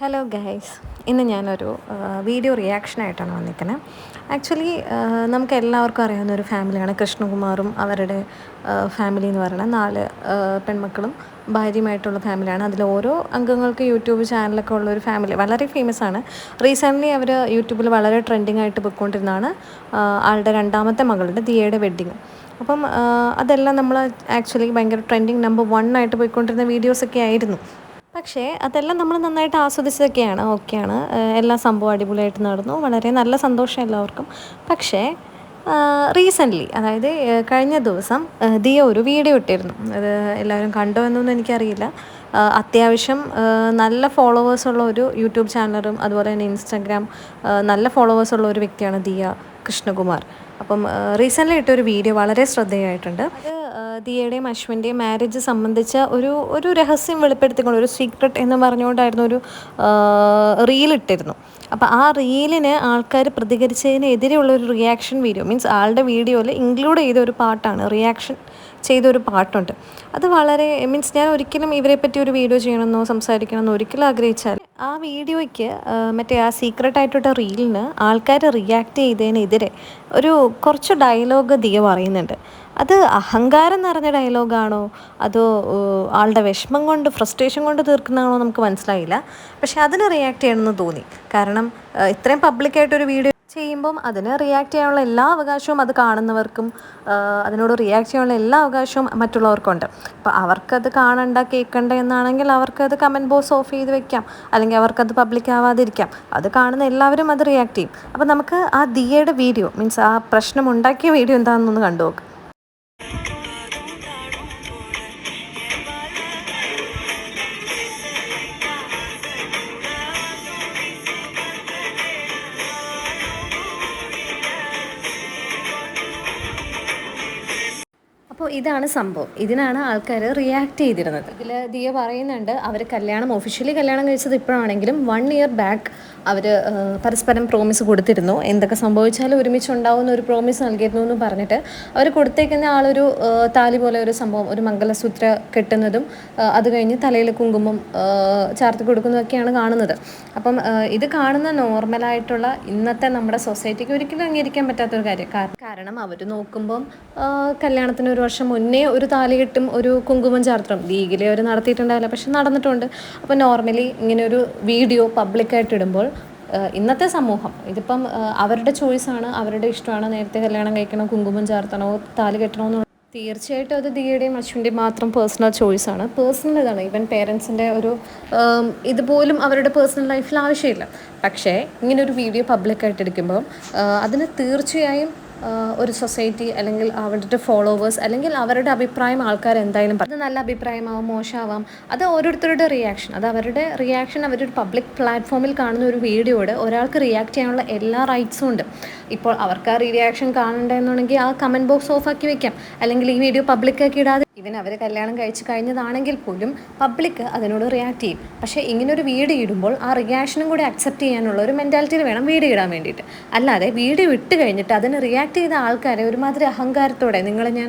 Hello guys ഇന്ന് ഞാനൊരു video റിയാക്ഷനായിട്ടാണ് വന്നിരിക്കുന്നത് ആക്ച്വലി നമുക്ക് എല്ലാവർക്കും അറിയാവുന്ന ഒരു ഫാമിലിയാണ് കൃഷ്ണകുമാറും അവരുടെ ഫാമിലി എന്ന് പറയുന്നത് നാല് പെൺമക്കളും ഭാര്യയുമായിട്ടുള്ള ഫാമിലിയാണ് അതിൽ ഓരോ അംഗങ്ങൾക്ക് യൂട്യൂബ് ചാനലൊക്കെ ഉള്ള ഒരു ഫാമിലി വളരെ ഫേമസ് ആണ്. റീസെന്റ്ലി അവർ യൂട്യൂബിൽ വളരെ ട്രെൻഡിങ് ആയിട്ട് പോയിക്കൊണ്ടിരുന്നതാണ് ആളുടെ രണ്ടാമത്തെ മകളുടെ ദിയയുടെ വെഡ്ഡിങ് അപ്പം അതെല്ലാം നമ്മൾ ആക്ച്വലി ഭയങ്കര ട്രെൻഡിങ് നമ്പർ വൺ ആയിട്ട് പോയിക്കൊണ്ടിരുന്ന വീഡിയോസൊക്കെ ആയിരുന്നു. പക്ഷേ അതെല്ലാം നമ്മൾ നന്നായിട്ട് ആസ്വദിച്ചതൊക്കെയാണ്. ഓക്കെയാണ്. എല്ലാ സംഭവം അടിപൊളിയായിട്ട് നടന്നു. വളരെ നല്ല സന്തോഷം എല്ലാവർക്കും. പക്ഷേ റീസെന്റ്ലി അതായത് കഴിഞ്ഞ ദിവസം ദിയ ഒരു വീഡിയോ ഇട്ടിരുന്നു. അത് എല്ലാവരും കണ്ടോ എന്നൊന്നും എനിക്കറിയില്ല. അത്യാവശ്യം നല്ല ഫോളോവേഴ്സ് ഉള്ള ഒരു യൂട്യൂബ് ചാനലും അതുപോലെ തന്നെ ഇൻസ്റ്റാഗ്രാം നല്ല ഫോളോവേഴ്സ് ഉള്ള ഒരു വ്യക്തിയാണ് ദിയ കൃഷ്ണകുമാർ. അപ്പം റീസെന്റ്ലി ഇട്ടൊരു വീഡിയോ വളരെ ശ്രദ്ധേയമായിട്ടുണ്ട് അത് ദിയയുടെയും അശ്വിന്റെയും മാരേജ് സംബന്ധിച്ച ഒരു ഒരു രഹസ്യം വെളിപ്പെടുത്തിക്കൊണ്ട് ഒരു സീക്രട്ട് എന്ന് പറഞ്ഞുകൊണ്ടായിരുന്നു ഒരു റീൽ ഇട്ടിരുന്നു. അപ്പോൾ ആ റീലിന് ആൾക്കാർ പ്രതികരിച്ചതിനെതിരെയുള്ള ഒരു റിയാക്ഷൻ വീഡിയോ മീൻസ് ആളുടെ വീഡിയോയിൽ ഇൻക്ലൂഡ് ചെയ്ത ഒരു പാട്ടാണ് റിയാക്ഷൻ ചെയ്തൊരു പാട്ടുണ്ട്. അത് വളരെ മീൻസ് ഞാൻ ഒരിക്കലും ഇവരെപ്പറ്റി പറ്റി ഒരു വീഡിയോ ചെയ്യണമെന്നോ സംസാരിക്കണമെന്നോ ഒരിക്കലും ആഗ്രഹിച്ചാൽ ആ വീഡിയോയ്ക്ക് മറ്റേ ആ സീക്രട്ട് ആയിട്ടുള്ള റീലിന് ആൾക്കാർ റിയാക്ട് ചെയ്തതിനെതിരെ ഒരു കുറച്ച് ഡയലോഗ് ദിയ പറയുന്നുണ്ട് അത് അഹങ്കാരം നിറഞ്ഞ ഡയലോഗാണോ? അതോ ആളുടെ വിഷമം കൊണ്ട് ഫ്രസ്ട്രേഷൻ കൊണ്ട് തീർക്കുന്നതാണോ നമുക്ക് മനസ്സിലായില്ല. പക്ഷെ അതിന് റിയാക്ട് ചെയ്യണമെന്ന് തോന്നി. കാരണം ഇത്രയും പബ്ലിക്കായിട്ടൊരു വീഡിയോ ചെയ്യുമ്പം അതിന് റിയാക്ട് ചെയ്യാനുള്ള എല്ലാ അവകാശവും അത് കാണുന്നവർക്കും അതിനോട് റിയാക്ട് ചെയ്യാനുള്ള എല്ലാ അവകാശവും മറ്റുള്ളവർക്കുണ്ട്. അപ്പോൾ അവർക്കത് കാണണ്ട കേൾക്കണ്ട എന്നാണെങ്കിൽ അവർക്കത് കമന്റ് ബോക്സ് ഓഫ് ചെയ്ത് വെക്കാം. അല്ലെങ്കിൽ അവർക്കത് പബ്ലിക് ആവാതിരിക്കാം. അത് കാണുന്ന എല്ലാവരും അത് റിയാക്ട് ചെയ്യും. അപ്പോൾ നമുക്ക് ആ ദിയയുടെ വീഡിയോ മീൻസ് ആ പ്രശ്നം ഉണ്ടാക്കിയ വീഡിയോ എന്താണെന്നൊന്ന് കണ്ടു നോക്കാം ഇതാണ് സംഭവം. ഇതിനാണ് ആൾക്കാർ റിയാക്ട് ചെയ്തിരുന്നത്. ഇതിൽ ദിയ പറയുന്നുണ്ട് അവർ കല്യാണം ഒഫീഷ്യലി കല്യാണം കഴിച്ചത് ഇപ്പോഴാണെങ്കിലും വൺ ഇയർ ബാക്ക് അവർ പരസ്പരം പ്രോമിസ് കൊടുത്തിരുന്നു. എന്തൊക്കെ സംഭവിച്ചാലും ഒരുമിച്ച് ഉണ്ടാവുന്ന ഒരു പ്രോമിസ് നൽകിയിരുന്നു എന്ന് പറഞ്ഞിട്ട് അവർ കൊടുത്തേക്കുന്ന ആളൊരു താലി പോലെ ഒരു സംഭവം ഒരു മംഗലസൂത്ര കെട്ടുന്നതും അത് കഴിഞ്ഞ് തലയിൽ കുങ്കുമം ചാർത്തി കൊടുക്കുന്നതൊക്കെയാണ് കാണുന്നത്. അപ്പം ഇത് കാണുന്ന നോർമലായിട്ടുള്ള ഇന്നത്തെ നമ്മുടെ സൊസൈറ്റിക്ക് ഒരിക്കലും അംഗീകരിക്കാൻ പറ്റാത്തൊരു കാര്യം. കാര- കാരണം അവർ നോക്കുമ്പം കല്യാണത്തിന് ഒരു വർഷം മുന്നേ ഒരു താലികെട്ടും ഒരു കുങ്കുമം ചാർത്തണം. ലീഗലി അവർ നടത്തിയിട്ടുണ്ടാവില്ല. പക്ഷെ നടന്നിട്ടുണ്ട്. അപ്പോൾ നോർമലി ഇങ്ങനെ ഒരു വീഡിയോ പബ്ലിക്കായിട്ട് ഇടുമ്പോൾ ഇന്നത്തെ സമൂഹം ഇതിപ്പം അവരുടെ ചോയ്സാണ് അവരുടെ ഇഷ്ടമാണ് നേരത്തെ കല്യാണം കഴിക്കണോ കുങ്കുമം ചാർത്തണോ താലി കെട്ടണോ എന്നുള്ള തീർച്ചയായിട്ടും അത് ദിയുടെയും അശ്വിന്റെയും മാത്രം പേഴ്സണൽ ചോയ്സാണ് പേഴ്സണൽ ഇതാണ്. ഈവൻ പേരൻസിന്റെ ഒരു ഇതുപോലും അവരുടെ പേഴ്സണൽ ലൈഫിൽ ആവശ്യമില്ല. പക്ഷേ ഇങ്ങനെ ഒരു വീഡിയോ പബ്ലിക്കായിട്ട് എടുക്കുമ്പോൾ അതിന് തീർച്ചയായും ഒരു സൊസൈറ്റി അല്ലെങ്കിൽ അവരുടെ ഫോളോവേഴ്സ് അല്ലെങ്കിൽ അവരുടെ അഭിപ്രായം ആൾക്കാർ എന്തായാലും അത് നല്ല അഭിപ്രായമാവാം മോശമാവാം. അത് ഓരോരുത്തരുടെ റിയാക്ഷൻ അത് അവരുടെ റിയാക്ഷൻ അവരൊരു പബ്ലിക് പ്ലാറ്റ്ഫോമിൽ കാണുന്ന ഒരു വീഡിയോയോട് ഒരാൾക്ക് റിയാക്ട് ചെയ്യാനുള്ള എല്ലാ റൈറ്റ്സും ഉണ്ട്. ഇപ്പോൾ അവർക്ക് ആ റിയാക്ഷൻ കാണണ്ടെന്നുണ്ടെങ്കിൽ ആ കമന്റ് ബോക്സ് ഓഫ് ആക്കി വെക്കാം. അല്ലെങ്കിൽ ഈ വീഡിയോ പബ്ലിക്കാക്കി ഇടാതെ ഇവൻ അവർ കല്യാണം കഴിച്ചു കഴിഞ്ഞതാണെങ്കിൽ പോലും പബ്ലിക് അതിനോട് റിയാക്ട് ചെയ്യും. പക്ഷേ ഇങ്ങനൊരു വീട് ഇടുമ്പോൾ ആ റിയാക്ഷനും കൂടി അക്സെപ്റ്റ് ചെയ്യാനുള്ള ഒരു മെന്റാലിറ്റിയിൽ വേണം വീട് ഇടാൻ വേണ്ടിയിട്ട്. അല്ലാതെ വീട് വിട്ട് കഴിഞ്ഞിട്ട് അതിന് റിയാക്ട് ചെയ്ത ആൾക്കാരെ ഒരുമാതിരി അഹങ്കാരത്തോടെ നിങ്ങൾ ഞാൻ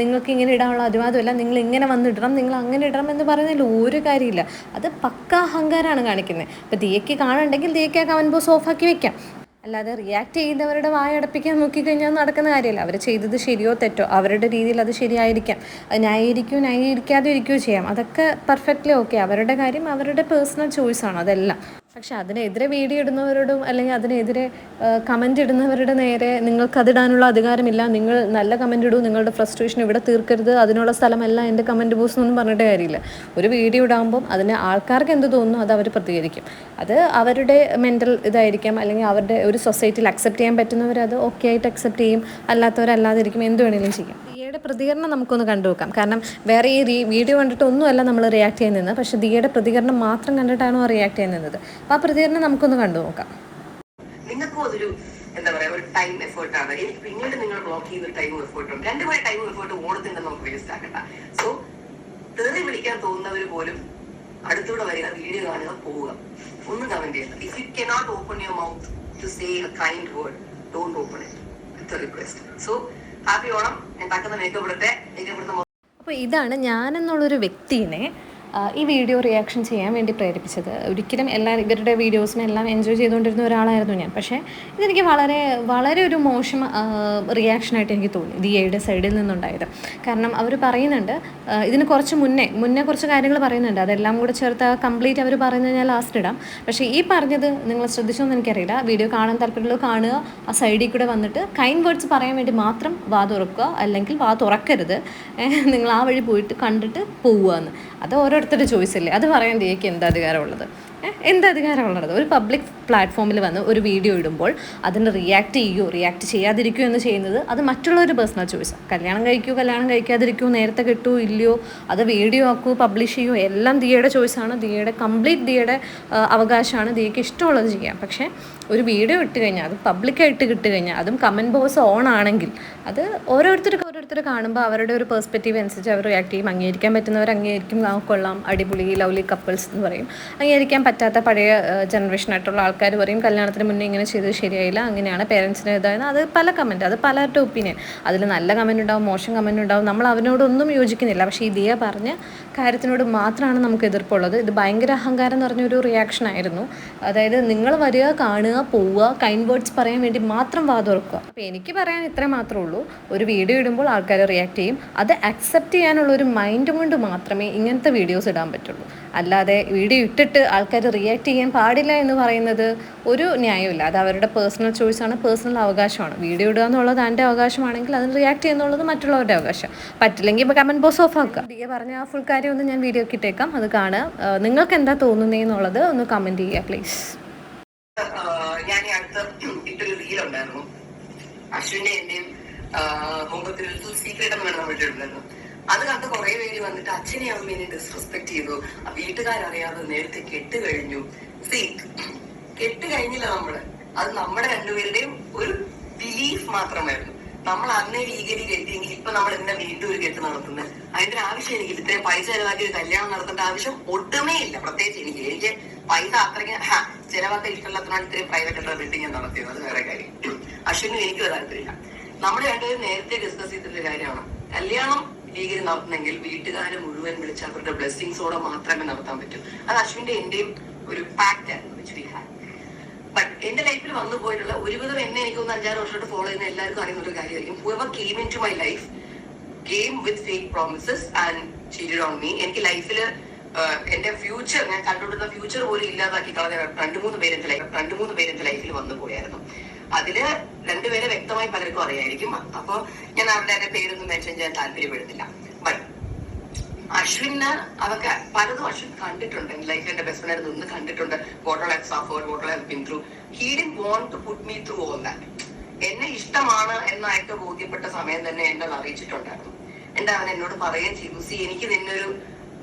നിങ്ങൾക്ക് ഇങ്ങനെ ഇടാനുള്ള അനുവാദമില്ല നിങ്ങൾ ഇങ്ങനെ വന്നിടണം നിങ്ങൾ അങ്ങനെ ഇടണം എന്ന് പറയുന്നതിൽ ഒരു കാര്യമില്ല. അത് പക്ക അഹങ്കാരമാണ് കാണിക്കുന്നത് അപ്പോൾ ദിയയ്ക്ക് കാണുന്നുണ്ടെങ്കിൽ ദിയയ്ക്ക് ആ കമന്റ് ബോക്സ് ഓഫാക്കി വെക്കാം. അല്ലാതെ റിയാക്ട് ചെയ്തവരുടെ വായ അടപ്പിക്കാൻ നോക്കിക്കഴിഞ്ഞാൽ നടക്കുന്ന കാര്യമല്ല. അവർ ചെയ്തത് ശരിയോ തെറ്റോ അവരുടെ രീതിയിൽ അത് ശരിയായിരിക്കാം. അത് ന്യായീകരിക്കുകയോ ന്യായീകരിക്കാതെ ഇരിക്കുകയോ ചെയ്യാം. അതൊക്കെ പെർഫെക്റ്റ്ലി ഓക്കെ അവരുടെ കാര്യം അവരുടെ പേഴ്സണൽ ചോയ്സാണ് അതെല്ലാം. പക്ഷെ അതിനെതിരെ വീഡിയോ ഇടുന്നവരോടും അല്ലെങ്കിൽ അതിനെതിരെ കമന്റ് ഇടുന്നവരുടെ നേരെ നിങ്ങൾക്ക് അതിടാനുള്ള അധികാരമില്ല. നിങ്ങൾ നല്ല കമന്റ് ഇടൂ നിങ്ങളുടെ ഫ്രസ്ട്രേഷൻ ഇവിടെ തീർക്കരുത് അതിനുള്ള സ്ഥലമല്ല എന്റെ കമന്റ് ബോക്സ് എന്നൊന്നും പറഞ്ഞിട്ട് കാര്യമില്ല. ഒരു വീഡിയോ ഇടാകുമ്പം അതിന് ആൾക്കാർക്ക് എന്ത് തോന്നുന്നു അത് അവർ പ്രതികരിക്കും. അത് അവരുടെ മെന്റൽ ഇതായിരിക്കാം അല്ലെങ്കിൽ അവരുടെ ഒരു സൊസൈറ്റിയിൽ അക്സെപ്റ്റ് ചെയ്യാൻ പറ്റുന്നവർ അത് ഓക്കെ ആയിട്ട് അക്സെപ്റ്റ് ചെയ്യും അല്ലാത്തവരല്ലാതിരിക്കും എന്ത് വേണമെങ്കിലും ചെയ്യും. ദിയയുടെ പ്രതികരണം നമുക്കൊന്ന് കണ്ടുവെക്കാം കാരണം വേറെ ഈ വീഡിയോ കണ്ടിട്ട് ഒന്നുമല്ല നമ്മൾ റിയാക്ട് ചെയ്യാൻ ചെയ്യുന്നത് പക്ഷേ ദിയയുടെ പ്രതികരണം മാത്രം കണ്ടിട്ടാണോ റിയാക്ട് ചെയ്യുന്നത് അപ്പോൾ ആ പ്രതികരണം നമുക്കൊന്ന് കണ്ടു നോക്കാം നിങ്ങൾക്കും അതൊരു എന്താ പറയാ ഒരു ടൈം എഫേർട്ട് ആണ്. എനിക്ക് പിന്നീട് നിങ്ങൾ ബ്ലോക്ക് ചെയ്ത ടൈമും എഫേർട്ടും രണ്ടുപേരും ടൈമും എഫേർട്ട് ഓണത്തിന്റെ നമുക്ക് വേസ്റ്റ് ആക്കണ്ട സോ തെറി വിളിക്കാൻ തോന്നുന്നവർ പോലും അടുത്തൂടെ വരിക വീഡിയോ കാണുക പോവുക. ഒന്നും കമന്റ് ചെയ്യണം. If you cannot open your mouth to say a kind word don't open it request so happy Onam. അപ്പോൾ ഇതാണ് ഞാനെന്നുള്ളൊരു വ്യക്തിനെ ഈ വീഡിയോ റിയാക്ഷൻ ചെയ്യാൻ വേണ്ടി പ്രേരിപ്പിച്ചത്. ഒരിക്കലും എല്ലാ ഇവരുടെ വീഡിയോസിനും എല്ലാം എൻജോയ് ചെയ്തുകൊണ്ടിരുന്ന ഒരാളായിരുന്നു ഞാൻ. പക്ഷേ ഇതെനിക്ക് വളരെ വളരെ ഒരു മോശം റിയാക്ഷനായിട്ട് എനിക്ക് തോന്നി. ദിയയുടെ സൈഡിൽ നിന്നുണ്ടായത്. കാരണം അവർ പറയുന്നുണ്ട് ഇതിന് കുറച്ച് മുന്നേ മുന്നേ കുറച്ച് കാര്യങ്ങൾ പറയുന്നുണ്ട്. അതെല്ലാം കൂടെ ചേർത്ത് കംപ്ലീറ്റ് അവർ പറയുന്നത് ഞാൻ ലാസ്റ്റ് ഇടാം. പക്ഷേ ഈ പറഞ്ഞത് നിങ്ങൾ ശ്രദ്ധിച്ചോന്ന് എനിക്കറിയില്ല. വീഡിയോ കാണാൻ താല്പര്യമുള്ളത് കാണുക. ആ സൈഡിൽ കൂടെ വന്നിട്ട് കൈൻഡ് വേർഡ്സ് പറയാൻ വേണ്ടി മാത്രം വാ തുറക്കുക അല്ലെങ്കിൽ വാ തുറക്കരുത് നിങ്ങൾ ആ വഴി പോയിട്ട് കണ്ടിട്ട് പോവുക എന്ന് അത് ഓരോരുത്തരുടെ ചോയ്സ് അല്ലേ? അത് പറയാൻ ദിയക്ക് എന്ത് അധികാരമുള്ളത്? എന്ത് അധികാരമുള്ളത്? ഒരു പബ്ലിക് പ്ലാറ്റ്ഫോമിൽ വന്ന് ഒരു വീഡിയോ ഇടുമ്പോൾ അതിന് റിയാക്ട് ചെയ്യുകയോ റിയാക്ട് ചെയ്യാതിരിക്കുകയോ എന്ന് ചെയ്യുന്നത് അത് മറ്റുള്ളവരുടെ പേഴ്സണൽ ചോയ്സാണ് കല്യാണം കഴിക്കൂ കല്യാണം കഴിക്കാതിരിക്കൂ നേരത്തെ കിട്ടുമോ ഇല്ലയോ അത് വീഡിയോ ആക്കൂ പബ്ലിഷ് ചെയ്യൂ എല്ലാം ദിയയുടെ ചോയ്സാണ് ദിയയുടെ കംപ്ലീറ്റ് ദിയയുടെ അവകാശമാണ് ദിയയ്ക്ക് ഇഷ്ടമുള്ളത് ചെയ്യാം പക്ഷേ ഒരു വീഡിയോ ഇട്ട് കഴിഞ്ഞാൽ അത് പബ്ലിക്കായിട്ട് കിട്ടുകഴിഞ്ഞാൽ കഴിഞ്ഞാൽ അതും കമന്റ് ബോക്സ് ഓൺ ആണെങ്കിൽ അത് ഓരോരുത്തർക്ക് ഓരോരുത്തർ കാണുമ്പോൾ അവരുടെ ഒരു പെർസ്പെക്റ്റീവ് അനുസരിച്ച് അവർ റിയാക്ട് ചെയ്യും. അംഗീകരിക്കാൻ പറ്റുന്നവർ അംഗീകരിക്കും. കൊള്ളാം അടിപൊളി ലവ്ലി കപ്പിൾസ് എന്ന് പറയും. അംഗീകരിക്കാൻ പറ്റാത്ത പഴയ ജനറേഷൻ ആയിട്ടുള്ള ആൾക്കാർ പറയും കല്യാണത്തിന് മുന്നേ ഇങ്ങനെ ചെയ്തത് ശരിയായില്ല അങ്ങനെയാണ് പേരൻസിന് ഇതായത്. അത് പല കമന്റ് അത് പലരുടെ ഒപ്പീനിയൻ അതിൽ നല്ല കമന്റ് ഉണ്ടാവും മോശം കമന്റ് ഉണ്ടാവും. നമ്മൾ അവനോടൊന്നും യോജിക്കുന്നില്ല. പക്ഷേ ഇതേ പറഞ്ഞ കാര്യത്തിനോട് മാത്രമാണ് നമുക്ക് എതിർപ്പുള്ളത്. ഇത് ഭയങ്കര അഹങ്കാരം എന്ന് പറഞ്ഞൊരു റിയാക്ഷൻ ആയിരുന്നു. അതായത് നിങ്ങൾ വരിക കാണുക പോവുക കൈൻ വേർഡ്സ് പറയാൻ വേണ്ടി മാത്രം വാതുറക്കുക. അപ്പോൾ എനിക്ക് പറയാൻ ഇത്ര മാത്രമേ ഉള്ളൂ. ഒരു വീഡിയോ ഇടുമ്പോൾ ആൾക്കാർ റിയാക്ട് ചെയ്യും. അത് അക്സെപ്റ്റ് ചെയ്യാനുള്ള ഒരു മൈൻഡ് കൊണ്ട് മാത്രമേ ഇങ്ങനത്തെ വീഡിയോസ് ഇടാൻ പറ്റുള്ളൂ. അല്ലാതെ വീഡിയോ ഇട്ടിട്ട് ആൾക്കാർ റിയാക്ട് ചെയ്യാൻ പാടില്ല എന്ന് പറയുന്നത് ഒരു ന്യായമില്ല അത് അവരുടെ പേഴ്സണൽ ചോയ്സാണ് പേഴ്സണൽ അവകാശമാണ്. വീഡിയോ ഇടുക എന്നുള്ളത് എന്റെ അവകാശമാണെങ്കിൽ അതിന് റിയാക്ട് ചെയ്യുന്നുള്ളത് മറ്റുള്ളവരുടെ അവകാശം. പറ്റില്ലെങ്കിൽ ഇപ്പോൾ കമന്റ് ബോക്സ് ഓഫ് ആക്കുക. ദിയ പറഞ്ഞ ആ ഫുൾ കാര്യം ഒന്ന് ഞാൻ വീഡിയോ ഇട്ടേക്കാം. അത് കാണുക. നിങ്ങൾക്ക് എന്താ തോന്നുന്നതെന്നുള്ളത് ഒന്ന് കമന്റ് ചെയ്യുക പ്ലീസ് ഞാൻ ഈ അടുത്ത് ഇട്ടൊരു റീൽ ഉണ്ടായിരുന്നു. അശ്വിന്റെ മുമ്പത്തിൽ ഒരു സീക്രട്ട് എന്ന് വിട്ടിട്ടുണ്ടായിരുന്നു അത് കണ്ട് കുറെ പേര് വന്നിട്ട് അച്ഛനെ അമ്മേനെ ഡിസ്റെസ്പെക്ട് ചെയ്തു. വീട്ടുകാരറിയാതെ നേരത്തെ കെട്ട് കഴിഞ്ഞു. സീ കെട്ട് കഴിഞ്ഞില്ല നമ്മൾ. അത് നമ്മുടെ രണ്ടുപേരുടെയും ഒരു ബിലീഫ് മാത്രമായിരുന്നു. നമ്മൾ അന്നേ ലീഗലി കെട്ടിയെങ്കിൽ ഇപ്പൊ നമ്മൾ എന്താ വീണ്ടും ഒരു കെട്ട് നടത്തുന്നത് അതിന്റെ ആവശ്യം എനിക്ക് ഇത്രയും പൈസ ചെലവാക്കി ഒരു കല്യാണം നടത്തേണ്ട ആവശ്യം ഒട്ടുമേ ഇല്ല. പ്രത്യേകിച്ച് എനിക്ക് എനിക്ക് പൈസ അത്രയ്ക്ക് ചിലവാക്കാൻ ഇഷ്ടമുള്ളതിനാണ് ഇത്രയും പ്രൈവറ്റ് ആയിട്ടുള്ള വെഡിങ് ഞാൻ നടത്തിയത്. അത് വേറെ കാര്യം. അശ്വിനും എനിക്ക് താല്പര്യമില്ല. നമ്മൾ രണ്ടുപേരും നേരത്തെ ഡിസ്കസ് ചെയ്തിട്ടുള്ള കാര്യമാണ്. കല്യാണം ലീഗലി നടത്തണമെങ്കിൽ വീട്ടുകാരെ മുഴുവൻ വിളിച്ച് അവരുടെ ബ്ലെസ്സിങ്സോടെ മാത്രമേ നടത്താൻ പറ്റൂ. അത് അശ്വിന്റെ എന്റെയും ഒരു പാക്ട് ആയിരുന്നു വിച്ച് വി had. ബട്ട് എന്റെ ലൈഫിൽ വന്നു പോയിട്ടുള്ള ഒരുവിധം എന്നെ എനിക്ക് ഒന്ന് അഞ്ചാറ് വർഷമായിട്ട് ഫോളോ ചെയ്യുന്ന എല്ലാവർക്കും അറിയുന്ന ഒരു കാര്യമായിരിക്കും whoever came into my life came with fake promises and cheated on me എനിക്ക് ലൈഫിൽ എന്റെ ഫ്യൂച്ചർ ഞാൻ കണ്ടുകൊണ്ടിരുന്ന ഫ്യൂച്ചർ പോലും ഇല്ലാതാക്കി കളഞ്ഞ രണ്ടു മൂന്ന് പേര് എന്റെ ലൈഫ് രണ്ടു മൂന്ന് പേര് എന്റെ ലൈഫിൽ വന്നു പോയായിരുന്നു. അതിൽ രണ്ടുപേരെ വ്യക്തമായി പലർക്കും അറിയായിരിക്കും. അപ്പൊ ഞാൻ അവരുടെ പേരൊന്നും മെൻഷൻ ചെയ്യാൻ താല്പര്യപ്പെടുന്നില്ല. ബട്ട് അശ്വിന് അതൊക്കെ പലതും അശ്വിൻ കണ്ടിട്ടുണ്ട്. ലൈഫ് എന്റെ ബെസ്റ്റ് ഫ്രണ്ട് നിന്ന് കണ്ടിട്ടുണ്ട്. What I have suffered have been through he didn't want to put me through all that എന്നെ ഇഷ്ടമാണ് എന്നായിട്ട് ബോധ്യപ്പെട്ട സമയം തന്നെ എന്നെ അറിയിച്ചിട്ടുണ്ടായിരുന്നു. എന്റെ അവൻ എന്നോട് പറയുകയും ചെയ്തു? സി എനിക്ക് നിന്നെ ഒരു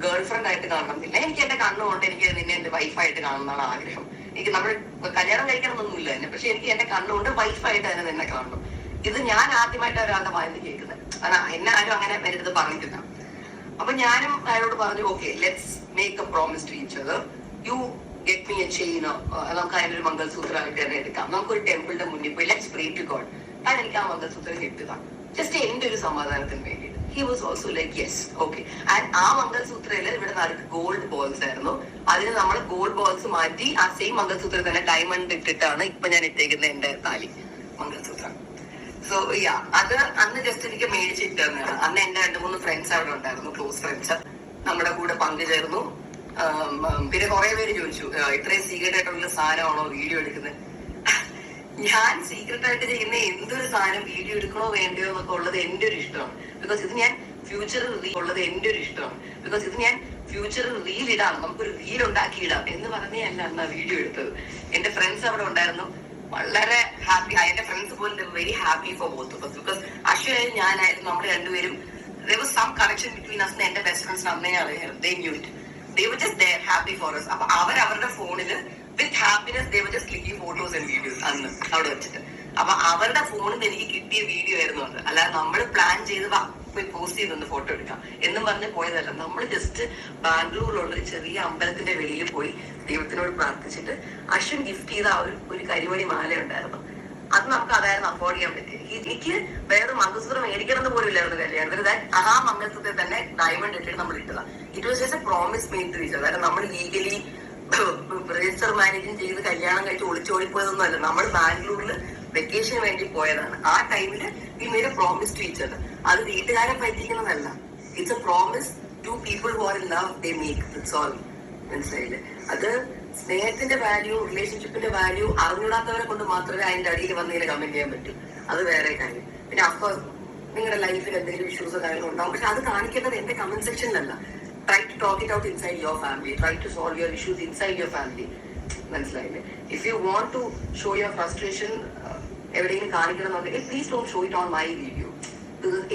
ഗേൾ ഫ്രണ്ട് ആയിട്ട് കാണണമെന്നില്ല എനിക്ക് എന്റെ കണ്ണുകൊണ്ട് എനിക്ക് നിന്നെ എന്റെ വൈഫായിട്ട് കാണണമെന്നാണ് ആഗ്രഹം. എനിക്ക് നമ്മൾ കല്യാണം കഴിക്കണമെന്നൊന്നുമില്ല. പക്ഷെ എനിക്ക് എന്റെ കണ്ണുകൊണ്ട് വൈഫായിട്ട് തന്നെ നിന്നെ കാണണം ഇത് ഞാൻ ആദ്യമായിട്ട് ഒരാളുടെ വായന കേൾക്കുന്നത്. കാരണം എന്നെ ആരും അങ്ങനെ വരരുത് പറഞ്ഞിട്ടില്ല. അപ്പൊ ഞാനും അയാളോട് പറഞ്ഞു okay let's make a promise to each other you get me a ചെയിനോ നമുക്ക് അതിനൊരു മംഗൾസൂത്രമായിട്ട് തന്നെ എടുക്കാം. നമുക്കൊരു ടെമ്പിളിന്റെ മുന്നിൽ പോയി. ലെറ്റ്സ് പ്രേ ടു ഗോഡ് അതെനിക്ക് ആ മംഗൾസൂത്രം കിട്ടുക ജസ്റ്റ് എന്റെ ഒരു സമാധാനത്തിന് വേണ്ടിയിട്ട്. He was also like yes okay and ആ മംഗൾസൂത്രയിൽ ഇവിടെ നടക്ക് ഗോൾഡ് ബോൾസ് ആയിരുന്നു. അതിന് നമ്മൾ ഗോൾഡ് ബോൾസ് മാറ്റി ആ സെയിം മംഗൾസൂത്രത്തിൽ തന്നെ ഡയമണ്ട് ഇട്ടിട്ടാണ് ഇപ്പൊ ഞാൻ ഇട്ടേക്കുന്ന എന്റെ താലി മംഗൾസൂത്രം. സോ യാ അത് അന്ന് ജസ്റ്റ് എനിക്ക് മേടിച്ചിട്ട് അന്ന് എന്റെ രണ്ട് മൂന്ന് ഫ്രണ്ട്സ് അവിടെ ഉണ്ടായിരുന്നു ക്ലോസ് ഫ്രണ്ട്സ് നമ്മുടെ കൂടെ പങ്കുചേർന്നു. പിന്നെ കുറെ പേര് ചോദിച്ചു ഇത്രയും സീക്രട്ട് ആയിട്ടുള്ള സാധനമാണോ വീഡിയോ എടുക്കുന്നത്? ഞാൻ സീക്രട്ട് ആയിട്ട് ചെയ്യുന്ന എന്തൊരു സാധനം വീഡിയോ എടുക്കണോ വേണ്ടയോ എന്നൊക്കെ ഉള്ളത് എന്റെ ഒരു ഇഷ്ടമാണ്. ബിക്കോസ് ഇത് ഞാൻ ഫ്യൂച്ചറിൽ റീൽ ഉള്ളത് എന്റെ ഒരു ഇഷ്ടമാണ്. ബിക്കോസ് ഇത് ഞാൻ ഫ്യൂച്ചറിൽ റീൽ ഇടാം. നമുക്കൊരു റീൽ ഉണ്ടാക്കി ഇടാം എന്ന് പറഞ്ഞല്ല അന്ന് വീഡിയോ എടുത്തത്. എന്റെ ഫ്രണ്ട്സ് അവിടെ ഉണ്ടായിരുന്നു. വളരെ ഹാപ്പി എന്റെ ഫ്രണ്ട്സ് പോലും very happy for both because അശ്വനായാലും ഞാനായിരുന്നു. നമ്മുടെ രണ്ടുപേരും there was some connection us എന്റെ ബെസ്റ്റ് ഫ്രണ്ട്സ് അന്നേ അറിയാം. They knew it. They were just there us. അപ്പൊ അവർ അവരുടെ ഫോണിൽ with happiness they just just photos and videos അന്ന് അവിടെ വെച്ചിട്ട്. അപ്പൊ അവരുടെ ഫോണിൽ നിന്ന് എനിക്ക് കിട്ടിയ വീഡിയോ ആയിരുന്നു അത്. അല്ലാതെ നമ്മൾ പ്ലാൻ ചെയ്ത് പോയി പോസ്റ്റ് ചെയ്തൊന്ന് ഫോട്ടോ എടുക്കാം. എന്നും പറഞ്ഞ് പോയതല്ല. നമ്മൾ ജസ്റ്റ് ബാംഗ്ലൂരിലുള്ള ഒരു ചെറിയ അമ്പലത്തിന്റെ വെളിയിൽ പോയി ദൈവത്തിനോട് പ്രാർത്ഥിച്ചിട്ട് അശ്വിൻ ഗിഫ്റ്റ് ചെയ്ത ആ ഒരു ഒരു കരിമണി മാല ഉണ്ടായിരുന്നു അത് നമുക്ക് അതായിരുന്നു അഫോർഡ് ചെയ്യാൻ പറ്റി എനിക്ക് വേറെ മംഗളസൂത്രം മേടിക്കണം എന്ന് പോലും ഇല്ലായിരുന്നു കല്യാണത്തിന് That ആ മംഗളസൂത്രത്തിൽ തന്നെ ഡയമണ്ട് ഇട്ടിട്ട് നമ്മൾ ഇട്ടതാണ് it was just a promise meant to reach അതായത് നമ്മൾ ലീഗലി രജിസ്റ്റർ മാനേജും ചെയ്ത് കല്യാണം കഴിച്ച് ഒളിച്ചോടിപ്പോയതൊന്നും അല്ല. നമ്മൾ ബാംഗ്ലൂരിൽ വെക്കേഷന് വേണ്ടി പോയതാണ്. ആ ടൈമിൽ ഈ മേരെ പ്രോമിസ് ടു ഈച്ചത് അത് വീട്ടുകാരെ പറ്റിക്കുന്നതല്ല. It's a promise to people who in love they make it's all അത് സ്നേഹത്തിന്റെ വാല്യൂ റിലേഷൻഷിപ്പിന്റെ വാല്യൂ അറിഞ്ഞൂടാത്തവരെ കൊണ്ട് മാത്രമേ അതിന്റെ അടിയിൽ വന്നതിന് കമന്റ് ചെയ്യാൻ പറ്റൂ. അത് വേറെ കാര്യം. പിന്നെ അപ്പൊ നിങ്ങളുടെ ലൈഫിൽ എന്തെങ്കിലും ഇഷ്യൂസോ കാര്യങ്ങളോ ഉണ്ടാവും. പക്ഷെ അത് കാണിക്കേണ്ടത് എന്റെ comment സെക്ഷനിലല്ല try to talk it out inside your family try to solve your issues inside your family മനസ്സിലായില്ലേ? If you want to show your frustration എവിടെയെങ്കിലും കാണിക്കണമെന്നുണ്ടെങ്കിൽ please don't show it on my video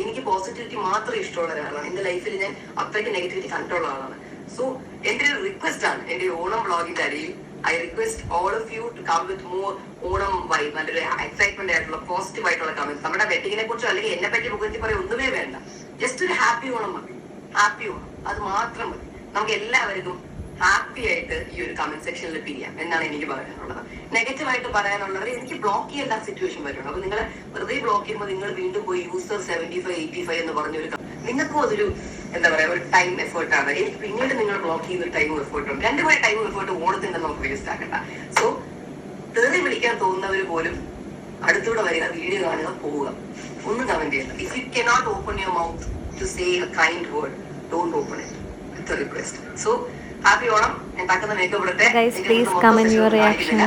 എനിക്ക് positivity മാത്രമേ ഇഷ്ടമുള്ള ഒരാളാണ്. എന്റെ ലൈഫിൽ ഞാൻ അത്രയ്ക്ക് നെഗറ്റിവിറ്റി കണ്ടുള്ള ആളാണ്. സോ എന്റെ ഒരു റിക്വസ്റ്റ് ആണ്. എന്റെ ഓണം വ്ളോഗിന്റെ അടിയിൽ I request all of you to come with more Onam vibe നല്ലൊരു എക്സൈറ്റ്മെന്റ് ആയിട്ടുള്ള പോസിറ്റീവ് ആയിട്ടുള്ള കമന്റ്സ് നമ്മുടെ വെഡിങ്ങിനെ കുറിച്ചോ അല്ലെങ്കിൽ എന്നെ പറ്റി മുഖത്തിൽ പറയാൻ ഒന്നുമേ വേണ്ട. ജസ്റ്റ് ഒരു ഹാപ്പി ഓണം മതി. ഹാപ്പി ഓണം അത് മാത്രം മതി. നമുക്ക് എല്ലാവർക്കും ഹാപ്പി ആയിട്ട് ഈ ഒരു കമന്റ് സെക്ഷനിൽ പിരിയാം എന്നാണ് എനിക്ക് പറയാനുള്ളത്. നെഗറ്റീവ് ആയിട്ട് പറയാനുള്ളത് എനിക്ക് ബ്ലോക്ക് ചെയ്യേണ്ട സിറ്റുവേഷൻ വരുന്നുണ്ട്. അപ്പൊ നിങ്ങൾ വെറുതെ ബ്ലോക്ക് ചെയ്യുമ്പോൾ നിങ്ങൾ വീണ്ടും പോയി user seventy five eighty five എന്ന് പറഞ്ഞൊരു നിങ്ങൾക്കും അതൊരു എന്താ പറയാ ഒരു ടൈം എഫേർട്ട് ആണ്. എനിക്ക് പിന്നീട് നിങ്ങൾ ബ്ലോക്ക് ചെയ്യുന്ന ഒരു ടൈം എഫേർട്ട് ഉണ്ട്. രണ്ടുപേരെ ടൈം എഫേർട്ട് ഓണത്തിന്റെ നമുക്ക് വേസ്റ്റ് ആക്കണ്ട. സോ തെറി വിളിക്കാൻ തോന്നുന്നവർ പോലും അടുത്തൂടെ വരിക വീഡിയോ കാണുക പോവുക. ഒന്നും കമന്റ് ചെയ്യണം if you cannot open your mouth to say a kind word don't open it it's request so happy Onam ഉണ്ടാക്കുന്ന മേക്കപ്പ് ഇടട്ടെ Guys, please comment your reaction.